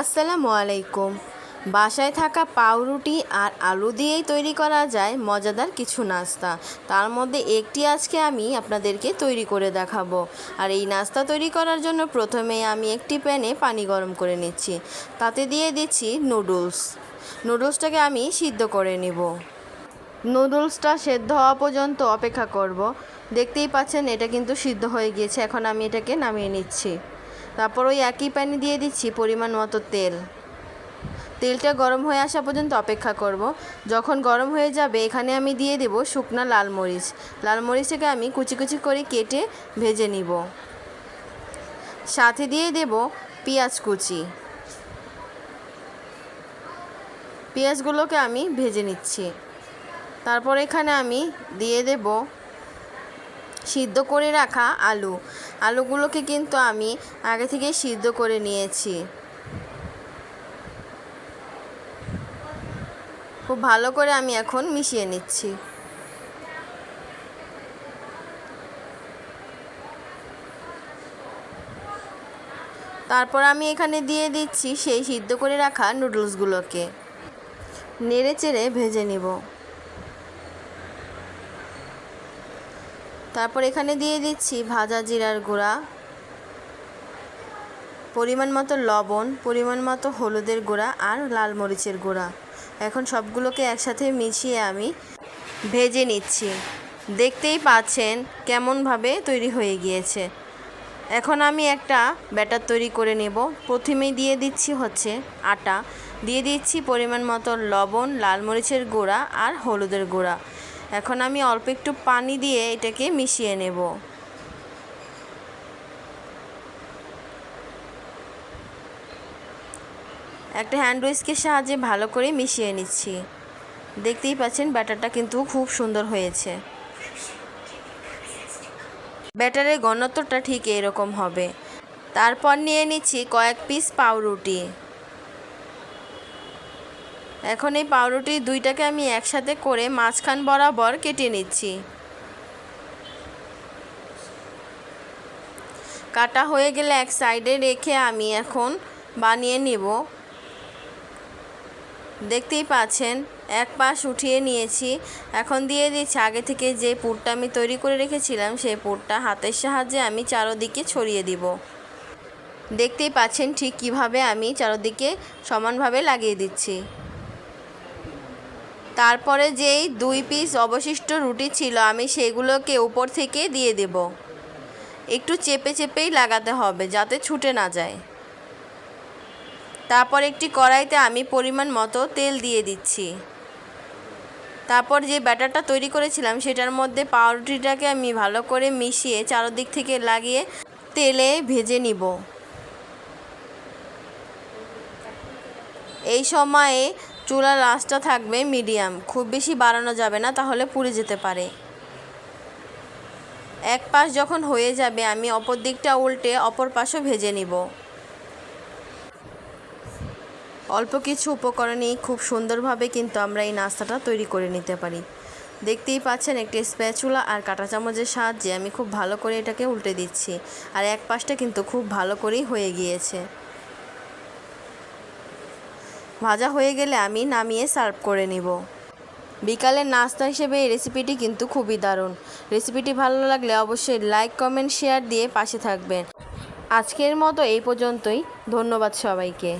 আসসালামু আলাইকুম। বাসায় থাকা পাউরুটি আর আলু দিয়েই তৈরি করা যায় মজাদার কিছু নাস্তা। তার মধ্যে একটি আজকে আমি আপনাদেরকে তৈরি করে দেখাবো। আর এই নাস্তা তৈরি করার জন্য প্রথমে আমি একটি প্যানে পানি গরম করে নিচ্ছি। তাতে দিয়ে দিচ্ছি নুডলস। নুডলসটাকে আমি সিদ্ধ করে নেব। নুডলসটা সেদ্ধ হওয়া পর্যন্ত অপেক্ষা করব। দেখতেই পাচ্ছেন এটা কিন্তু সিদ্ধ হয়ে গিয়েছে। এখন আমি এটাকে নামিয়ে নিচ্ছি। তারপর ওই একই প্যানে দিয়ে দিচ্ছি পরিমাণ মতো তেল। তেলটা গরম হয়ে আসা পর্যন্ত অপেক্ষা করব। যখন গরম হয়ে যাবে, এখানে আমি দিয়ে দেব শুকনা লাল মরিচ। লাল মরিচটাকে আমি কুচি কুচি করে কেটে ভেজে নিব। সাথে দিয়ে দেব পেঁয়াজ কুচি। পেঁয়াজগুলোকে আমি ভেজে নিচ্ছি। তারপর এখানে আমি দিয়ে দেব সিদ্ধ করে রাখা আলু। আলুগুলোকে কিন্তু আমি আগে থেকে সিদ্ধ করে নিয়েছি। খুব ভালো করে আমি এখন মিশিয়ে নিচ্ছি। তারপর আমি এখানে দিয়ে দিচ্ছি সেই সিদ্ধ করে রাখা নুডলসগুলোকে। নেড়ে চেড়ে ভেজে নিব। তারপর এখানে দিয়ে দিচ্ছি ভাজা জিরার গুঁড়া, পরিমাণ মতো লবণ, পরিমাণ মতো হলুদের গুঁড়া আর লাল মরিচের গুঁড়া। এখন সবগুলোকে একসাথে মিশিয়ে আমি ভেজে নিচ্ছি। দেখতেই পাচ্ছেন কেমনভাবে তৈরি হয়ে গিয়েছে। এখন আমি একটা ব্যাটার তৈরি করে নেব। প্রথমেই দিয়ে দিচ্ছি হচ্ছে আটা। দিয়ে দিচ্ছি পরিমাণ মতো লবণ, লাল মরিচের গুঁড়া আর হলুদের গুঁড়া। এখন আমি অল্প একটু পানি দিয়ে এটাকে মিশিয়ে নেব। একটা হ্যান্ড উইস্কের সাহায্যে ভালো করে মিশিয়ে নিচ্ছি। দেখতেই পাচ্ছেন, ব্যাটারটা কিন্তু খুব সুন্দর হয়েছে। ব্যাটারের ঘনত্বটা ঠিক এরকম হবে। তারপর নিয়ে নিচ্ছি কয়েক পিস পাউরুটি। এখন এই পাউরুটি দুইটাকে আমি একসাথে করে মাঝখান বরাবর কেটে নিচ্ছি। কাটা হয়ে গেলে এক সাইডে রেখে আমি এখন বানিয়ে নিব। দেখতেই পাচ্ছেন, এক পাশ উঠিয়ে নিয়েছি। এখন দিয়ে দিচ্ছি, আগে থেকে যে পুরটা আমি তৈরি করে রেখেছিলাম, সেই পুরটা হাতের সাহায্যে আমি চারোদিকে ছড়িয়ে দিব। দেখতেই পাচ্ছেন ঠিক কীভাবে আমি চারোদিকে সমানভাবে লাগিয়ে দিচ্ছি। তারপরে যেই দুই পিস অবশিষ্ট রুটি ছিল, আমি সেগুলোকে উপর থেকে দিয়ে দেব। একটু চেপে চেপেই লাগাতে হবে যাতে ছুটে না যায়। তারপর একটি কড়াইতে আমি পরিমাণ মতো তেল দিয়ে দিচ্ছি। তারপর যে ব্যাটারটা তৈরি করেছিলাম, সেটার মধ্যে পাউরুটিটাকে আমি ভালো করে মিশিয়ে চারোদিক থেকে লাগিয়ে তেলে ভেজে নিব। এই সময়ে চুলার আঁচটা থাকবে মিডিয়াম। খুব বেশি বাড়ানো যাবে না, তাহলে পুড়ে যেতে পারে। এক পাশ যখন হয়ে যাবে, আমি অপর দিকটা উল্টে অপর পাশও ভেজে নিব। অল্প কিছু উপকরণেই খুব সুন্দরভাবে কিন্তু আমরা এই নাস্তাটা তৈরি করে নিতে পারি। দেখতেই পাচ্ছেন, একটি স্প্যাচুলা আর কাঁটা চামচের সাহায্যে আমি খুব ভালো করে এটাকে উল্টে দিচ্ছি। আর এক পাশটা কিন্তু খুব ভালো করেই হয়ে গিয়েছে। ভাজা হয়ে গেলে আমি নামিয়ে সার্ভ করে নিব। বিকালের নাস্তা হিসেবে এই রেসিপিটি কিন্তু খুবই দারুণ। রেসিপিটি ভালো লাগলে অবশ্যই লাইক, কমেন্ট, শেয়ার দিয়ে পাশে থাকবেন। আজকের মতো এই পর্যন্তই। ধন্যবাদ সবাইকে।